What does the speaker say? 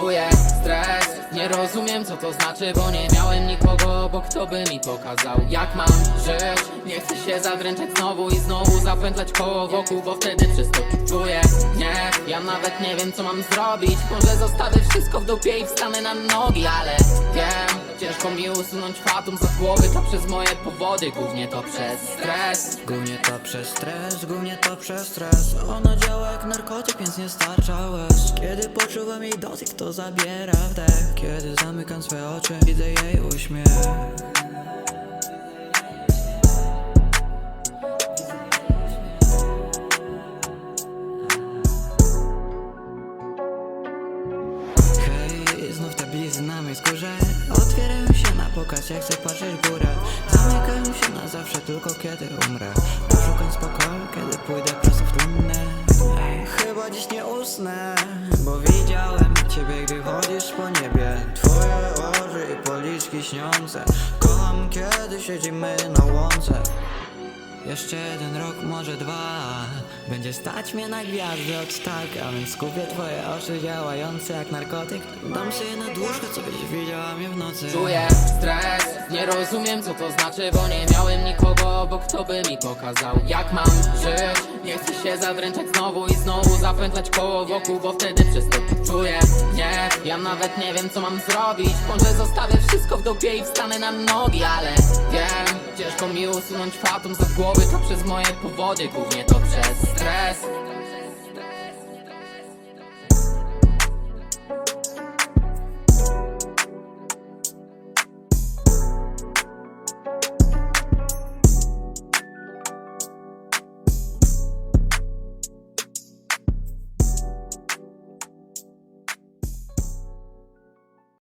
Czuję stres, nie rozumiem co to znaczy Bo nie miałem nikogo obok, kto by mi pokazał Jak mam żyć, nie chcę się zadręczać znowu I znowu zapętlać koło wokół, bo wtedy wszystko czuję. Nie, ja nawet nie wiem co mam zrobić. Może zostawię wszystko w dupie i wstanę na nogi Ale wiem, ciężko mi usunąć fatum z głowy To przez moje powody, głównie to przez stres. Głównie to przez stres, głównie to przez stres. Ona działa jak narkotyk, więc nie starcza łez. Kiedy poczuwam jej dotyk, to zabiera wdech. Kiedy zamykam swe oczy, widzę jej uśmiech jak w górę. Zamykają się na zawsze, tylko kiedy umrę. Poszukam spokoju, kiedy pójdę prosto w trumnę. Chyba dziś nie usnę Bo widziałem ciebie, gdy chodzisz po niebie. Twoje oczy i policzki śniące. Kocham, kiedy siedzimy na łące jeszcze jeden rok, może dwa. Będzie stać mnie na gwiazdy od tak A więc skupię twoje oczy działające jak narkotyk. Dam się na dłużkę, co byś widziała mnie w nocy. Czuję stres, nie rozumiem co to znaczy Bo nie miałem nikogo obok, kto by mi pokazał Jak mam żyć, nie chcę się zadręczać znowu I znowu zapętlać koło wokół, bo wtedy wszystko tu czuję Nie, ja nawet nie wiem co mam zrobić. Może zostawię wszystko w dupie i wstanę na nogi Ale wiem, ciężko mi usunąć fatum z głowy To przez moje powody, głównie to przez stres